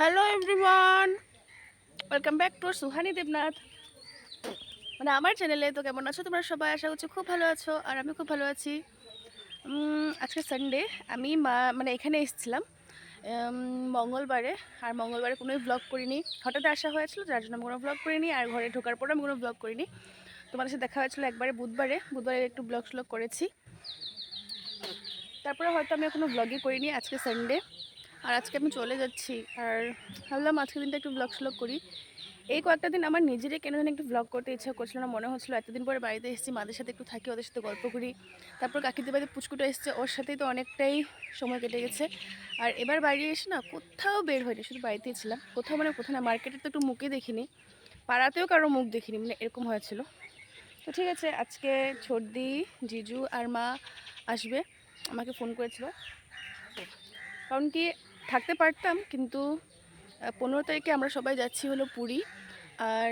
Hello everyone welcome back to Suhani Debnath মানে আমার চ্যানেলে তো কেমন আছো? তোমরা সবাই আশা করছি খুব ভালো আছো, আর আমি খুব ভালো আছি। আজকে সানডে আমি মানে এখানে এসেছিলাম। মঙ্গলবারে, আর মঙ্গলবারে কোনো ব্লগ করিনি। হঠাৎ আসা হয়েছিল, যার জন্য আমি কোনো ব্লগ করিনি, আর ঘরে ঢোকার পরে আমি কোনো ব্লগ করিনি। তোমাদের সাথে দেখা হয়েছিল একবারে বুধবারে বুধবারে একটু ব্লগ স্লগ করেছি। তারপরে হয়তো আমি এখনও ব্লগই করিনি আজকে সানডে আর আজকে আমি চলে যাচ্ছি। আর ভাবলাম আজকের দিনটা একটু ব্লগ শ্লগ করি। এই কয়েকটা দিন আমার নিজেরই কেন একটু ব্লগ করতে ইচ্ছা করছিল না, মনে হচ্ছিল এতদিন পরে বাড়িতে এসেছি, মাদের সাথে একটু থাকি, ওদের সাথে গল্প করি। তারপর কাকিদের বাড়িতে পুচকুটা এসছে, ওর সাথেই তো অনেকটাই সময় কেটে গেছে। আর এবার বাড়ি এসে না কোথাও বের হয়নি, শুধু বাড়িতেই ছিলাম। কোথাও মানে কোথাও না, মার্কেটে তো একটু মুখে দেখিনি, পাড়াতেও কারও মুখ দেখিনি মানে এরকম হয়েছিল। তো ঠিক আছে, আজকে ছর্দি জিজু আর মা আসবে, আমাকে ফোন করেছিল। কারণ কি থাকতে পারতাম, কিন্তু পনেরো তারিখে আমরা সবাই যাচ্ছি হলো পুরী। আর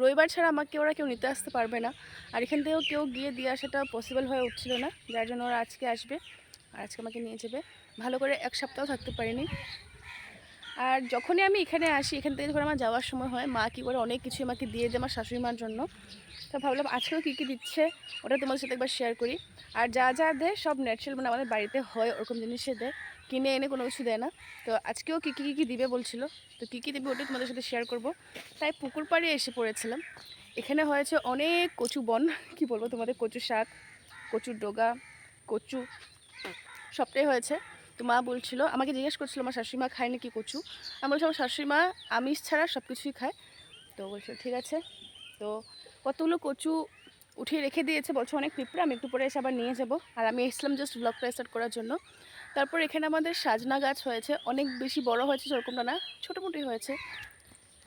রবিবার ছাড়া আমাকে ওরা কেউ নিতে আসতে পারবে না। আর এখান থেকেও কেউ গিয়ে দিয়ে আসাটা পসিবল হয়ে উঠছিল না, যার জন্য ওরা আজকে আসবে আর আজকে আমাকে নিয়ে যাবে। ভালো করে এক সপ্তাহ থাকতে পারিনি। আর যখনই আমি এখানে আসি, এখান থেকে যখন আমার যাওয়ার সময় হয়, মা কী করে অনেক কিছু আমাকে দিয়ে দেয় আমার শাশুড়ি মার জন্য। তো ভাবলাম আজকেও কী কী দিচ্ছে, ওটা তোমাদের সাথে একবার শেয়ার করি। আর যা যা দেয় সব ন্যাচারাল মানে আমাদের বাড়িতে হয়, ওরকম জিনিসে দেয়। কিনে এনে কোনো কিছু দেয় না। তো আজকেও কী কী কী কী দিবে বলছিল। তো কী কী দিবে ওটাই তোমাদের সাথে শেয়ার করব। তাই পুকুর পাড়ে এসে পড়েছিলাম। এখানে হয়েছে অনেক কচু বন। কি বলব তোমাদের? কচু শাক কচুর ডোগা, কচু, সবটাই হয়েছে। তো মা বলছিল, আমাকে জিজ্ঞেস করছিল আমার শাশুড়ি মা খায় নাকি কচু? আমি বলছি আমার শাশুড়ি মা আমিষ ছাড়া সব কিছুই খায়। তো বলছিল ঠিক আছে। তো কতগুলো কচু উঠিয়ে রেখে দিয়েছে। বলছে, অনেক পিঁপড়ে, আমি একটু পরে এসে আবার নিয়ে যাব। আর আমি এসলাম জাস্ট ব্লগটা স্টার্ট করার জন্য। তারপর এখানে আমাদের সাজনা গাছ হয়েছে। অনেক বেশি বড় হয়েছে সেরকমটা না, ছোটো মোটোই হয়েছে।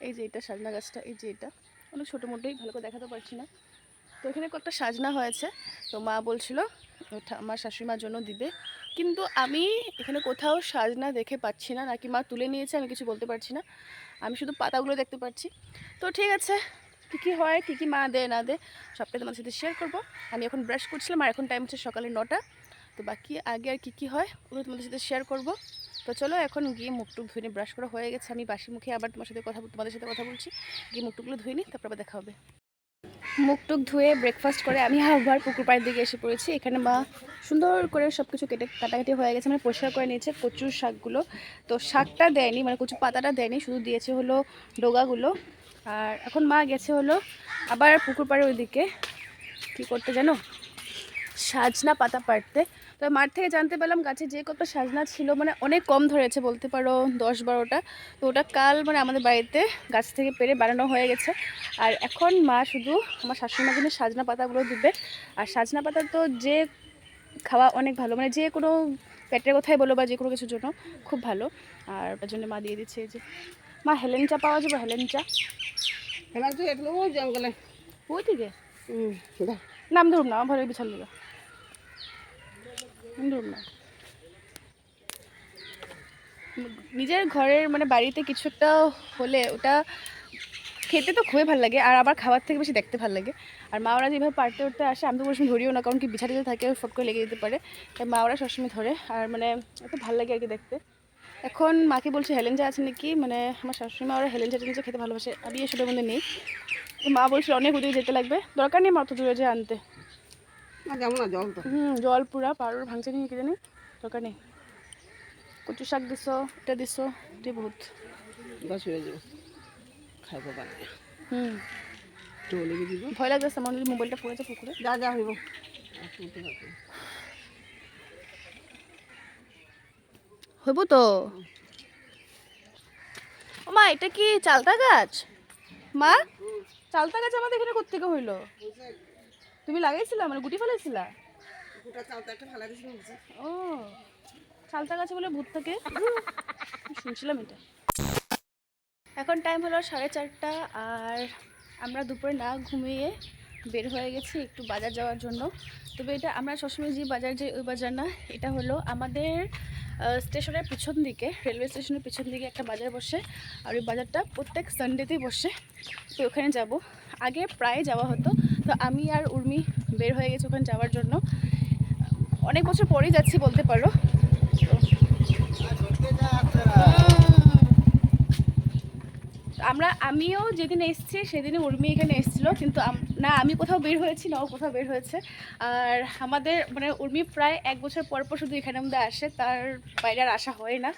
এই যে এটা সাজনা গাছটা, এই যে এটা। অনেক ছোটো মোটোই ভালো করে দেখাতে পারছি না। তো এখানে কয়েকটা সাজনা হয়েছে। তো মা বলছিল আমার শাশুড়িমার জন্য দিবে। কিন্তু আমি এখানে কোথাও সাজনা দেখে পাচ্ছি না, নাকি মা তুলে নিয়েছে, আমি কিছু বলতে পারছি না। আমি শুধু পাতাগুলো দেখতে পাচ্ছি। তো ঠিক আছে, কী কী হয়, কী কী মা দেয় না দেয় সবটাই তোমার সাথে শেয়ার করব। আমি এখন ব্রাশ করছিলাম, আর এখন টাইম হচ্ছে সকালে নটা। তো বাকি আগে আর কী কী হয়, ওগুলো তোমাদের সাথে শেয়ার করব। তো চলো এখন গিয়ে মুখ টুক ধুয়ে ব্রাশ করা হয়ে গেছে। আমি বাসি মুখে আবার তোমার সাথে কথা তোমাদের সাথে কথা বলছি। গিয়ে মুখ টুকগুলো ধুয়ে নিই, তারপর আবার দেখা হবে। মুখটুক ধুয়ে ব্রেকফাস্ট করে আমি আবার পুকুর পাড়ের দিকে এসে পড়েছি। এখানে মা সুন্দর করে সব কিছু কেটে কাটাকাটি হয়ে গেছে মানে পরিষ্কার করে নিয়েছে কচুর শাকগুলো। তো শাকটা দেয়নি মানে কচু পাতাটা দেয়নি, শুধু দিয়েছে হলো ডোগাগুলো। আর এখন মা গেছে হলো আবার পুকুর পাড়ের ওইদিকে। কী করতে জানো? সাজনা পাতা পাড়তে। তো মাঠ থেকে জানতে পারলাম গাছে যে কত সাজনা ছিল মানে অনেক কম ধরেছে বলতে পারো দশ বারোটা। তো ওটা কাল মানে আমাদের বাড়িতে গাছ থেকে পেরে বানানো হয়ে গেছে। আর এখন মা শুধু আমার শাশুড়িমার জন্য সাজনা পাতাগুলো দিবে। আর সাজনা পাতা তো যে খাওয়া অনেক ভালো মানে যে কোনো পেটের কথাই বলো বা যে কোনো কিছুর জন্য খুব ভালো। আর তার জন্য মা দিয়ে দিচ্ছে এই যে মা হেলেন চা পাওয়া যাবে হেলেন চা। হেলাল তো এগুলো ওই জঙ্গলে ওই থেকে হুম নাম ধরুন না আমার ঘরে বিছাল নিজের ঘরের মানে বাড়িতে কিছু একটা হলে ওটা খেতে তো খুবই ভালো লাগে, আর আবার খাবার থেকে বেশি দেখতে ভালো লাগে। আর মা ওরা যেভাবে পারতে উঠতে আসে, আমি তো কোনো ধরিও না, কারণ কি বিছাতে থাকে, ফট করে লেগে যেতে পারে। তাই মা ওরা সবসময় ধরে, আর মানে এত ভালো লাগে আর কি দেখতে। এখন মাকে বলছে হেলেঞ্জা আছে নাকি? মানে আমার শাশুড়ি মা ওরা হেলেঞ্জা টেলেঞ্জা খেতে ভালোবাসে, আমি এসবের মধ্যে নেই। তো মা বলছিল, অনেক দূরে যেতে লাগবে। দরকার নেই মা অত দূরে যে আনতে। হুম জল পুরা পাড়ুর ভাঙছে কি জানি দরকার নেই। কচু শাক দিছ এটা দিছ এটাই বহুত। বাস হয়ে যাব। খাইব পারে হুম। ভয় লাগতেছে যদি মোবাইলটা পড়েছে পুকুরে। যা যা হইব। হইব তো। ও মা এটা কি চালতা গাছ? মা চালতা গাছ আমাদের এখানে কোথেকে হইল? তুমি লাগাইছিলা? মানে গুটি ফেলাইছিলা? গোটা চালটা একটা ফেলা দিয়েছিল ও চালতা গাছে বলে ভূত থাকে? শুনছিলাম এটা। এখন টাইম হলো সাড়ে চারটা আর আমরা দুপুরে না ঘুমিয়ে বের হয়ে গেছি একটু বাজার যাওয়ার জন্য। তবে এটা আমরা সবসময় যে বাজার যে ওই বাজার না এটা হলো আমাদের স্টেশনের পিছন দিকে রেলওয়ে স্টেশনের পিছন দিকে একটা বাজার বসে আর ওই বাজারটা প্রত্যেক সানডেতেই বসে। তো ওখানে যাব। আগে প্রায় যাওয়া হতো তো আমি আর উর্মি বের হয়ে গেছি ওখানে যাওয়ার জন্য। অনেক বছর পরেই যাচ্ছি বলতে পারো। আমরা, আমিও যেদিন এসেছি সেদিনই উর্মি এখানে এসেছিল, কিন্তু না, আমি কোথাও বের হয়েছি না ও কোথাও বের হয়েছে। আর আমাদের মানে উর্মি প্রায় এক বছর পর পর শুধু এখানে আমাদের আসে, তার বাইরে আর আসা হয় না।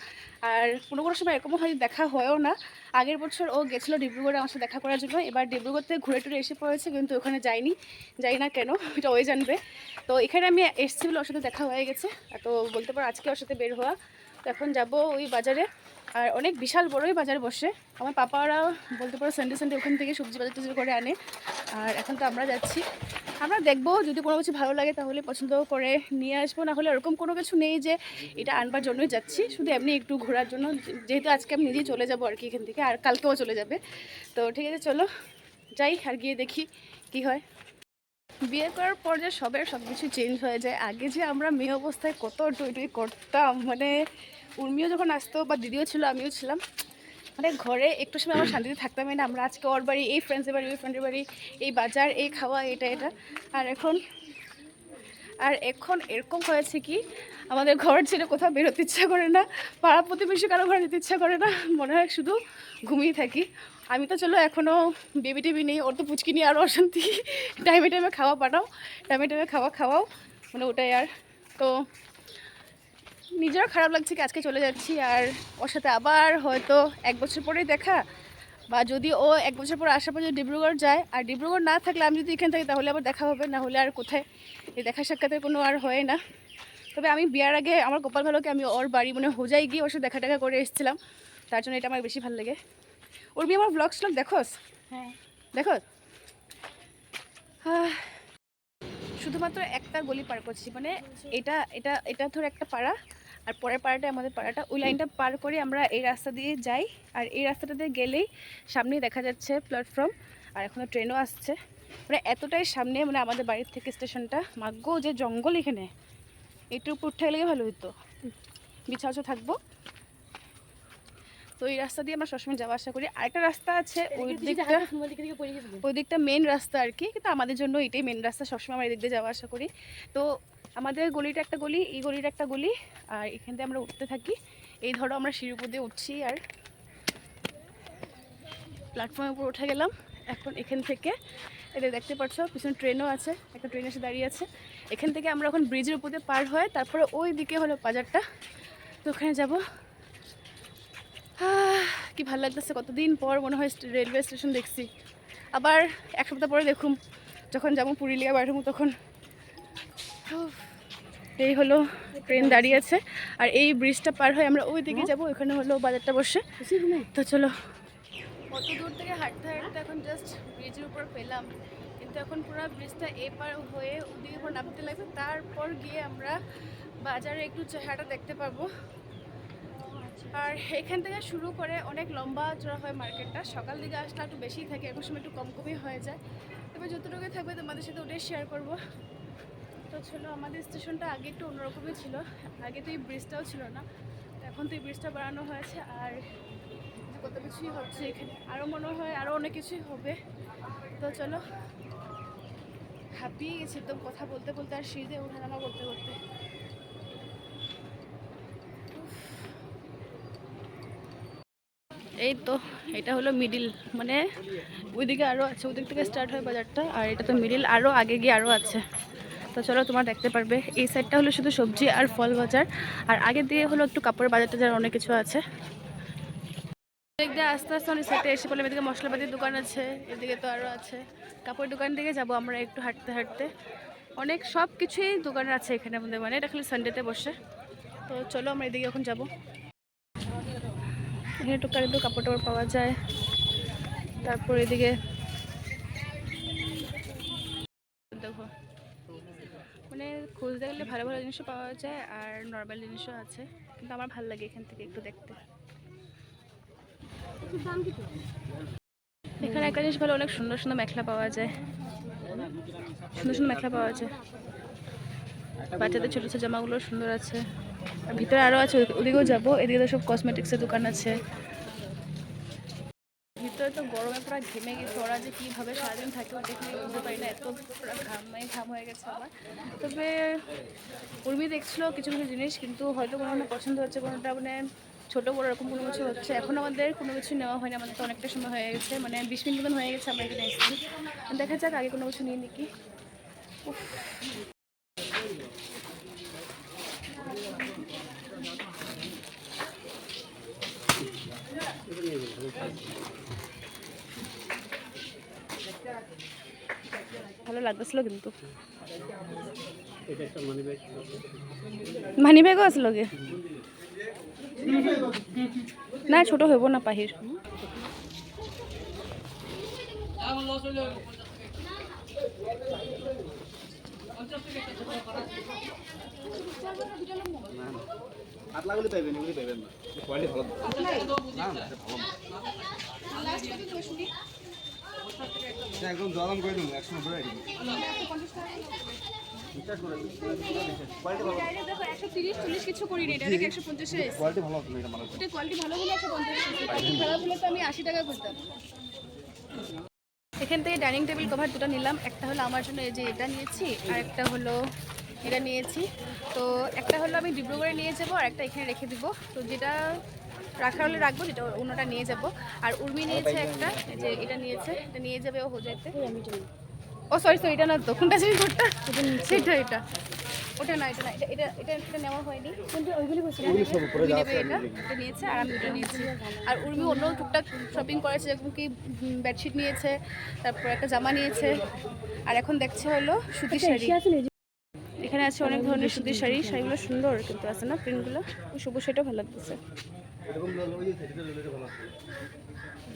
আর কোনো কোনো সময় এরকমও হয় দেখা হয়ও না। আগের বছর ও গেছিল ডিব্রুগড়ে আমার সাথে দেখা করার জন্য, এবার ডিব্রুগড় থেকে ঘুরে টুরে এসে পড়েছে, কিন্তু ওখানে যাইনি, যাই না কেন এটা ওই জানবে। তো এখানে আমি এসেছি বলে ওর সাথে দেখা হয়ে গেছে তো বলতে পারো আজকে ওর সাথে বের হওয়া। তো এখন যাব ওই বাজারে। আর অনেক বিশাল বড়ই বাজার বসে। আমার পাপারা বলতে পারো সানডে সানডে ওখান থেকে সবজি বাজার টাজার করে আনে। আর এখন তো আমরা যাচ্ছি। আমরা দেখব, যদি কোনো কিছু ভালো লাগে তাহলে পছন্দ করে নিয়ে আসব। না হলে ওরকম কোনো কিছু নেই যে এটা আনবার জন্যই যাচ্ছি। শুধু এমনি একটু ঘোরার জন্য, যেহেতু আজকে আমি নিজেই চলে যাব আর কি এখান থেকে, আর কালকেও চলে যাবে। তো ঠিক আছে, চলো যাই আর গিয়ে দেখি কি হয়। বিয়ে করার পর যে সবের সব কিছু চেঞ্জ হয়ে যায়, আগে যে আমরা মেয়ে অবস্থায় কত টুই টুই করতাম মানে উর্মিও যখন আসতো বা দিদিও ছিল, আমিও ছিলাম মানে ঘরে একটু সময় আমার শান্তিতে থাকতামই না, আমরা আজকে ওর বাড়ি, এই ফ্রেন্ডসের বাড়ি, ওই ফ্রেন্ডের বাড়ি, এই বাজার, এই খাওয়া, এটা এটা। আর এখন আর এখন এরকম হয়েছে কি, আমাদের ঘর ছেড়ে কোথাও বেরোতে ইচ্ছা করে না, পাড়া প্রতিবেশী কারও ঘরে যেতে ইচ্ছা করে না, মনে হয় শুধু ঘুমিয়ে থাকি। আমি তো চলো এখনও বেবি টেবি নেই, ওর তো পুচকি নিয়ে আরও অশান্তি। টাইমে টাইমে খাওয়া পাঠাও টাইমে টাইমে খাওয়া খাওয়াও মানে ওটাই আর। তো নিজেরও খারাপ লাগছে কি আজকে চলে যাচ্ছি আর ওর সাথে আবার হয়তো এক বছর পরেই দেখা বা যদি ও এক বছর পর আসার পর যদি ডিব্রুগড় যায় আর ডিব্রুগড় না থাকলে আমি যদি এখানে থাকি তাহলে আবার দেখা হবে না হলে আর কোথায়? এই দেখা সাক্ষাতের কোনো আর হয় না। তবে আমি বিয়ার আগে আমার কপাল ভালোকে আমি ওর বাড়ি মানে হোজাই গিয়ে ওর সাথে দেখা টাকা করে এসেছিলাম। তার জন্য এটা আমার বেশি ভালো লাগে। ওর বি আমার ব্লগ স্লগ দেখোস? হ্যাঁ। দেখো শুধুমাত্র একটা গলি পার করছি মানে এটা এটা এটা ধর একটা পাড়া। আর পরের পাড়াটা আমাদের পাড়াটা ওই লাইনটা পার করে আমরা এই রাস্তা দিয়ে যাই। আর এই রাস্তাটা দিয়ে গেলেই সামনেই দেখা যাচ্ছে প্ল্যাটফর্ম আর এখনও ট্রেনও আসছে। মানে এতটাই সামনে মানে আমাদের বাড়ির থেকে স্টেশনটা। মাগ্য যে জঙ্গল এখানে। একটু উপর উঠে গেলে ভালো হতো বিছা উঁচু থাকব। তো এই রাস্তা দিয়ে আমরা সবসময় যাওয়া আসা করি। আরেকটা রাস্তা আছে ওই দিকটা ওই দিকটা মেন রাস্তা আর কি। কিন্তু আমাদের জন্য এটাই মেন রাস্তা। সবসময় আমরা এদিক দিয়ে যাওয়া আসা করি। তো আমাদের গলিটা একটা গলি, এই গলিটা একটা গলি, আর এখান থেকে আমরা উঠতে থাকি। এই ধরো আমরা সিঁড়ির উপর দিয়ে উঠছি আর প্ল্যাটফর্মের উপর উঠে গেলাম। এখন এখান থেকে এটা দেখতে পাচ্ছ, পিছনে ট্রেনও আছে, একটা ট্রেন এসে দাঁড়িয়ে আছে। এখান থেকে আমরা এখন ব্রিজের উপর দিয়ে পার হয়ে তারপরে ওই দিকে হলো বাজারটা। তো ওখানে যাব। কি ভালো লাগতেছে, কতদিন পর মনে হয় রেলওয়ে স্টেশন দেখছি। আবার এক সপ্তাহ পরে দেখুম, যখন যাব পুরুলিয়া বাড়বো তখন। এই হলো ট্রেন দাঁড়িয়ে আছে। আর এই ব্রিজটা পার হয়ে আমরা ওই দিকে যাব ওখানে হলো বাজারটা বসে। তো চলো। কত দূর থেকে হাঁটতে হাঁটতে এখন জাস্ট ব্রিজের উপর পেলাম। কিন্তু এখন পুরো ব্রিজটা এপার হয়ে ওদিকে উপর নামতে লাগবে তারপর গিয়ে আমরা বাজারে একটু চেহারাটা দেখতে পাবো। আর এখান থেকে শুরু করে অনেক লম্বা চড়া হয় মার্কেটটা। সকাল দিকে আসলে একটু বেশি থাকে এখন সময় একটু কম কমই হয়ে যায়। তবে যতটুকু থাকবে তোমাদের সাথে ওটাই শেয়ার করব। তো ছিল আমাদের স্টেশনটা আগে একটু অন্যরকমই ছিল। আগে তো এই ব্রিজটাও ছিল না। এখন তো এই ব্রিজটা বাড়ানো হয়েছে আর কত কিছুই হচ্ছে এখানে। আরও মনে হয় আরও অনেক কিছুই হবে। তো চলো, হাঁপিয়ে গেছি একদম কথা বলতে বলতে আর সিঁড়িতে ওঠানামা করতে করতে। এই তো, এটা হলো মিডিল মানে ওইদিকে আরও আছে ওদিক থেকে স্টার্ট হয় বাজারটা। আর এটা তো মিডিল আরও আগে গিয়ে আরও আছে। তো চলো তোমার দেখতে পারবে। এই সাইডটা হলো শুধু সবজি আর ফল বাজার। আর আগে দিয়ে হলো একটু কাপড়ের বাজার টাজার অনেক কিছু আছে। আস্তে আস্তে অনেক সাইডে এসে পড়লাম। এদিকে মশলাপাতির দোকান আছে, এদিকে তো আরও আছে। কাপড়ের দোকান থেকে যাব আমরা একটু হাঁটতে হাঁটতে। অনেক সব কিছুই দোকান আছে এখানে আমাদের মানে। এটা খালি সানডেতে বসে। তো চলো আমরা এদিকে এখন যাব। এখানে টুকার একটু কাপড় টাপড় পাওয়া যায়। তারপর এদিকে দেখো মানে খুঁজতে গেলে ভালো ভালো জিনিসও পাওয়া যায় আর নর্মাল জিনিসও আছে। কিন্তু আমার ভালো লাগে এখান থেকে একটু দেখতে। এখানে একটা জিনিস ভালো অনেক সুন্দর সুন্দর মেখলা পাওয়া যায়। সুন্দর সুন্দর মেখলা পাওয়া যায়। বাচ্চাদের ছোটো ছোটো জামাগুলো সুন্দর আছে। আর ভিতরে আরও আছে, ওদিকেও যাব। এদিকে তো সব কসমেটিক্সের দোকান আছে। পুরো ঘেমে গেছে ওরা যে কীভাবে সারাদিন থাকে, ওটা দেখলে বুঝতে পারি না। এত ঘামে ঘাম হয়ে গেছে আমার। তবে উর্মি দেখছিল কিছু কিছু জিনিস, কিন্তু হয়তো কোনো পছন্দ হচ্ছে কোনোটা মানে ছোটো বড়ো এরকম কোনো কিছু হচ্ছে। এখন আমাদের কোনো কিছু নেওয়া হয়নি, আমাদের তো অনেকটা সময় হয়ে গেছে মানে বিশ মিনিট মতন হয়ে গেছে আমরা এখানে এসেছি। দেখা যাক, আগে কোনো কিছু নিয়ে নাকি ভালো লাগতেছিল কিন্তু। মানি ব্যাগও আছে লগে। না ছোট হইব না পাহির। পাইবেন এগুলি পাইবেন না। কোয়ালিটি ভালো না না ভালো না? একদম জলাম করে দেবো একশো নব্বই কিছু করি নি এটা একশো পঞ্চাশে কোয়ালিটি ভালো হবে এটা মালার এটা কোয়ালিটি ভালো হলে একশো পঞ্চাশ খারাপ হলে তো আমি আশি টাকা করতাম। এখান থেকে ডাইনিং টেবিল কভার দুটো নিলাম। একটা হলো আমার জন্য এই যে এটা নিয়েছি আর একটা হলো এটা নিয়েছি। তো একটা হলো আমি ডিব্রুগড়ে নিয়ে যাব আর একটা এখানে রেখে দিব। তো যেটা রাখার হলে রাখব যেটা অন্যটা নিয়ে যাব। আর উর্মি নিয়েছে একটা যে এটা নিয়েছে এটা নিয়ে যাবে ও হোজাইতে। ও সরি সরি এটা না তো কোনটা ছিল কোনটা সেটা এটা। ওটা না এটা না এটা এটা এটা এটা নেওয়া হয়নি। কিন্তু ওইগুলি বলছি আছে। এটা এটা নিয়েছে আর আমি এটা নিয়েছি। আর উর্মি অন্য টুকটাক শপিং করেছে যেরকম কি বেডশিট নিয়েছে তারপর একটা জামা নিয়েছে। আর এখন দেখছে হলো সুতির শাড়ি। এখানে আছে অনেক ধরনের সুতির শাড়ি, শাড়িগুলো সুন্দর কিন্তু আছে না প্রিন্টগুলো? সবুজ সেটা ভালো লাগতেছে।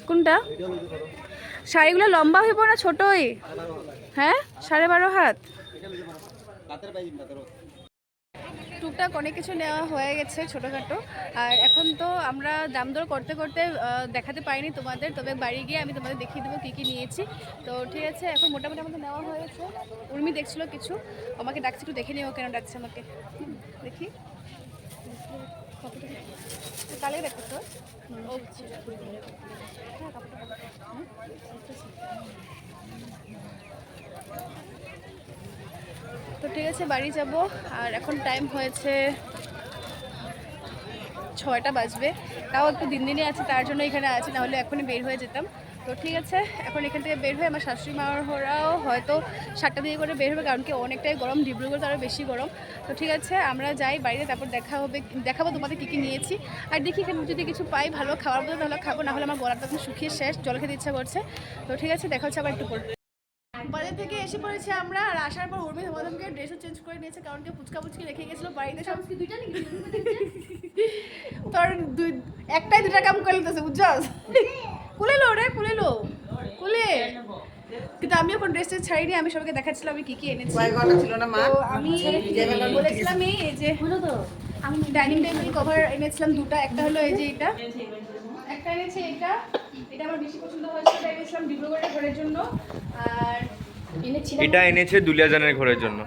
কোনটা? শাড়িগুলো লম্বা হইব না ছোটই? হ্যাঁ? সাড়ে বারো হাত এটা লইলে ভালো তাতের পাইবেন তাতের টুকটাক অনেক কিছু নেওয়া হয়ে গেছে ছোটোখাটো। আর এখন তো আমরা দাম দর করতে করতে দেখাতে পারিনি তোমাদের, তবে বাড়ি গিয়ে আমি তোমাদের দেখিয়ে দেবো কী কী নিয়েছি। তো ঠিক আছে, এখন মোটামুটি আমাদের নেওয়া হয়েছে। উর্মি দেখছিল কিছু, আমাকে ডাকছে, একটু দেখে নিও কেন ডাকছে আমাকে। দেখি। কালে দেখতেছো ও হ্যাঁ, কাপড়টা পরো। হুম, তো ঠিক আছে, বাড়ি যাব। আর এখন টাইম হয়েছে ছয়টা বাজবে। তাও একটু দিন দিনই আছে, তার জন্য এখানে আছে নাহলে এখনই বের হয়ে যেতাম। তো ঠিক আছে, এখন এখান থেকে বের হয়ে আমার শাশুড়ি মারাও হয়তো সাতটা দিকে করে বের হবে, কারণ কি অনেকটাই গরম, ডিব্রুগড় তো আরও বেশি গরম। তো ঠিক আছে, আমরা যাই বাইরে তারপর দেখা হবে, দেখাবো তোমাদের কী কী নিয়েছি। আর দেখি এখানে যদি কিছু পাই, ভালো খাওয়ার মতো তাহলে খাব নাহলে আমার গলাটা তখন শুকিয়ে শেষ, জল খেতে ইচ্ছা করছে। তো ঠিক আছে, দেখা হচ্ছে আবার একটু বাজার থেকে এসে পড়েছি আমরা আর আসার পর উর্মি ধমাধমকে ড্রেসও চেঞ্জ করে নিয়েছে কারণ কি ফুচকা ফুচকি রেখে গেছিল বাড়িতে সব দুইটা নাকি তোর দুই একটাই দুটা কাম করে নিতেছে বুঝছস? কুলে লো রে কুলে লো কুলে। কিন্তু আমি এখন ড্রেসটা ছাড়িনি আমি সবাইকে দেখাচ্ছিলাম আমি কি কি এনেছি। ছিল না মা? আমি বলেছিলাম এই যে আমি ডাইনিং টেবিল কভার এনেছিলাম দুটো একটা হলো এই যে এটা একটা এনেছি এটা এটা আমার বেশি পছন্দ হয়েছে এটা এনেছিলাম ডিব্রুগড়ের ঘরের জন্য। আর এটা এনেছে দুলিয়াজানের ঘরের জন্য।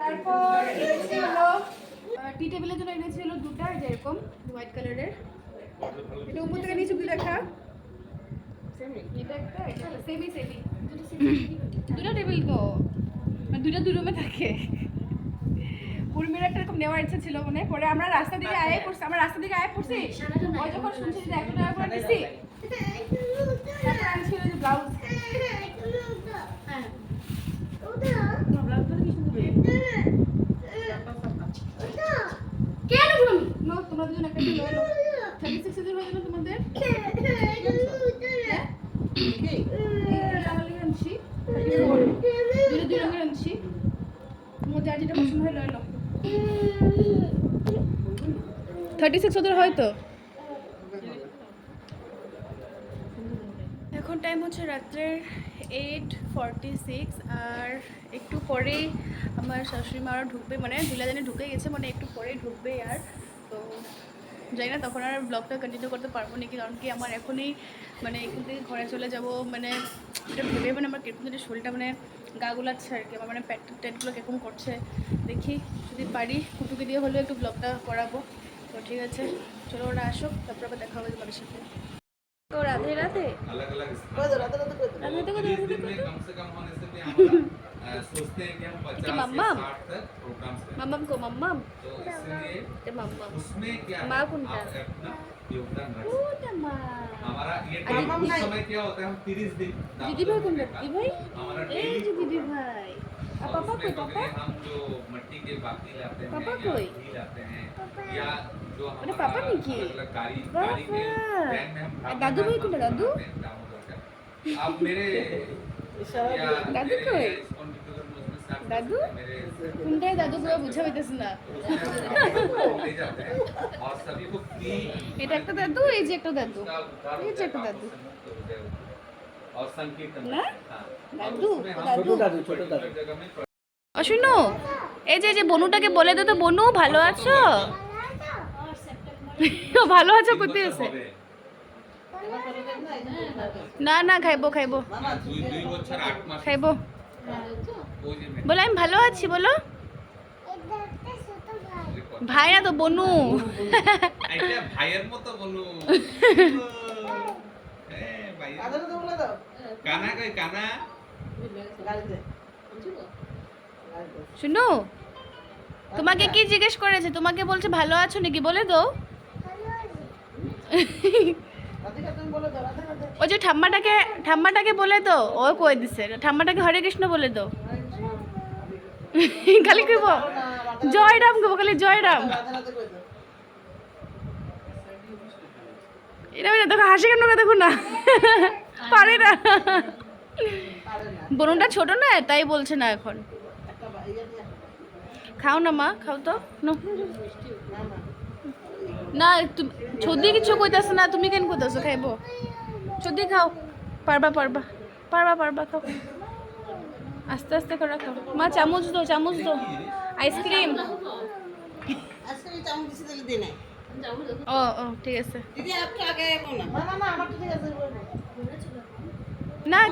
তারপর টি টেবিলের জন্য এনেছি হলো দুটা এই যে এরকম হোয়াইট কালারের। এটা উপর থেকে নিচে এটা একটা সেমি সেমি দুটো টেবিল তো। দুটো রুমে থাকে। উর্মির একটা এরকম নেওয়ার ইচ্ছা ছিল মনে পরে আমরা রাস্তা দিকে আয়ে পড়ছি আমরা রাস্তা দিকে আয়ে পড়ছি ওই যখন শুনছি যে একশো টাকা করে দিছি তারপর আমি ছিল যে ব্লাউজ। হ্যাঁ কেন তুমি তোমরা দুজন একটা দিন লয়ে থার্টি সিক্স এর হয়ে যাবে তোমাদের হ্যাঁ তাহলে আনছি দুটো দুই রঙের আনছি তোমার যার যেটা পছন্দ হয় থার্টি সিক্স ওদের হয়তো এখন টাইম হচ্ছে রাত্রের এইট ফর্টি সিক্স আর একটু পরেই আমার শাশুড়ি মারা ঢুকবে মানে দুলাজানে ঢুকে গেছে মানে একটু পরেই ঢুকবে আর। তো জানি না তখন আর ব্লগটা কন্টিনিউ করতে পারব নাকি কারণ কি আমার এখনই মানে এখান থেকে ঘরে চলে যাব মানে এটা ভেবে মানে আমার কীরকম শরীরটা মানে গাগুলাচ্ছে আর কি আমার মানে প্যাট ট্যাটগুলো কীরকম করছে দেখি। যদি পারি কুটুকে দিয়ে হলেও একটু ব্লগটা করাবো। তো ঠিক আছে চলো ওরা আসুক তারপর আবার দেখা হবে তোমাদের সাথে। তো রাধে রাধে। রাধে রাধে রাধে রাধে सोचते हैं कि हम पचास या को मम्मम तो इसलिए उसमें क्या माँ अपना योगदान हमारा ये समय क्या होता है हम तीस दिन दीदी भाई कौन दीदी भाई हमारा दीदी भाई पापा को पापा हम जो मिट्टी के बाकी लाते हैं पापा को लाते हैं या जो हमारे पापा ने किए गाड़ी दादू भाई को दादू आप मेरे दादू को দাদু? কোনটাই দাদু পুরো বুঝা হইতেছে না। এটা একটা দাদু এই যে একটা দাদু। এই যে একটা দাদু। এই যে যে বনুটাকে বলে দে তো বনু ভালো আছো? ভালো আছো কোথায় আছে না না খাইবো খাইবো। খাইবো। বলো আমি ভালো আছি বলো। ভাইনা তো বনু। ভাইয়ের মতো বলু হ্যাঁ, কানা কই কানা? শুনো তোমাকে কি জিজ্ঞেস করেছে? তোমাকে বলছে ভালো আছো নাকি? বলে দাও। রাতে ওই যে ঠাম্মাটাকে ঠাম্মাটাকে বলে তো ও কই দিছে? ঠাম্মাটাকে হরে কৃষ্ণ বলে দাও। খালি কইব? জয় রাম কইব খালি জয় রাম রাতে রাতে করে এটা না তোকে হাসি কেন করে দেখো না? পারে না। না বনুটা ছোট না, তাই বলছে না এখন। খাও না মা, খাও তো। নো না না না ছদি কিছু কইতাছ না, তুমি কেন কইতাছ? খাইবো। ছদি খাও, পারবা পারবা। পারবা পারবা, খাও। আস্তে আস্তে করে খাও মা, চামচ দো চামচ দো আইসক্রিম ও ও, ঠিক আছে। না না না না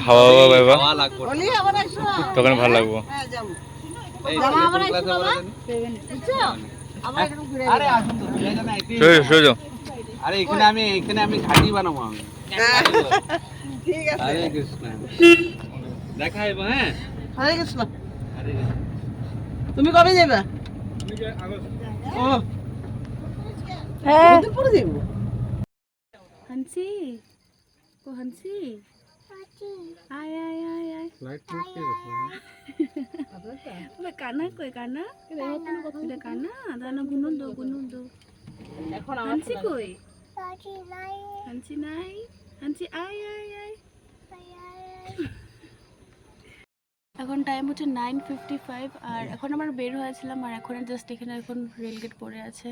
হাওয়া আসো তখন ভালো লাগবো হ্যাঁ আরে এখানে আমি এখানে আমি ঘাটি বানাবো আমি। ঠিক আছে। হরে কৃষ্ণ। দেখা হবে হ্যাঁ? হরে কৃষ্ণ। হরে কৃষ্ণ। তুমি কবে যাবে ও। হ্যাঁ। পরে যাব হানসি? ও হানসি? আয় আয় আয় আয়। লাইট গেছে ওরে কানা কই কানা? কানা। দানা গুনো দো গুনো দো। এখন হানসি কই? হানসি নাই আয় আয় এখন টাইম হচ্ছে নাইন ফিফটি ফাইভ আর এখন আমার বের হয়েছিলাম আর এখন জাস্ট এখানে এখন রেলগেট পড়ে আছে।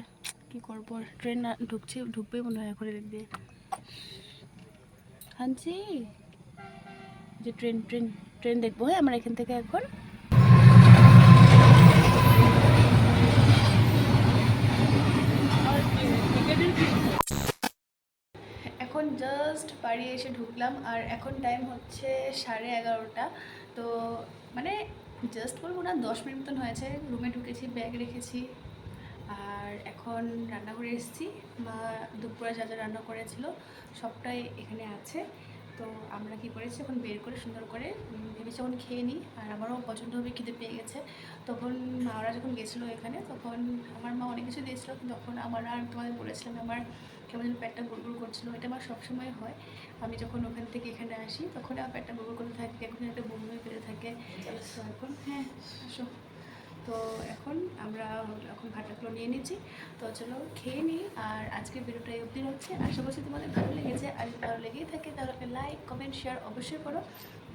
কি করব? ট্রেন ঢুকছে ঢুকবেই মনে হয় এখন রেল দিয়ে। হানসি যে ট্রেন ট্রেন ট্রেন দেখব হ্যাঁ আমরা এখান থেকে এখন। এখন জাস্ট বাড়ি এসে ঢুকলাম, আর এখন টাইম হচ্ছে সাড়ে এগারোটা। তো মানে জাস্ট বলব না, দশ মিনিট মতন হয়েছে। রুমে ঢুকেছি ব্যাগ রেখেছি, আর এখন রান্নাঘরে এসেছি। মা দুপুরে যা যা রান্না করেছিল, সবটাই এখানে আছে। তো আমরা কি করেছি? এখন বের করে সুন্দর করে ভেবেছি এখন খেয়ে নিই। আর আমারও পছন্দ হবে খিদে পেয়ে গেছে। তখন মারা যখন গেছিল এখানে তখন আমার মা অনেক কিছু দিয়েছিলো। তখন আমার আর তোমাদের বলেছিলাম আমার কেমন যেন পেটটা গুড়গুড় করছিল। এটা আমার সবসময় হয়। আমি যখন ওখান থেকে এখানে আসি তখন আমার পেটটা গুড়গুড় করতে থাকে এখন একটা বমি হয়ে পেতে থাকে। তো এখন হ্যাঁ আসো। তো এখন আমরা এখন ভাটাগুলো নিয়ে নিচ্ছি। তো চলো খেয়ে নিই আর আজকে ভিডিওটা অবধি হচ্ছে আশা করছি তোমাদের ভালো লেগেছে। আর ভালো লেগেই থাকে তাহলে লাইক কমেন্ট শেয়ার অবশ্যই করো।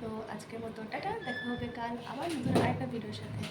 তো আজকের মতো টাটা। দেখা হবে কাল আবার নতুন আরেকটা ভিডিওর সাথে।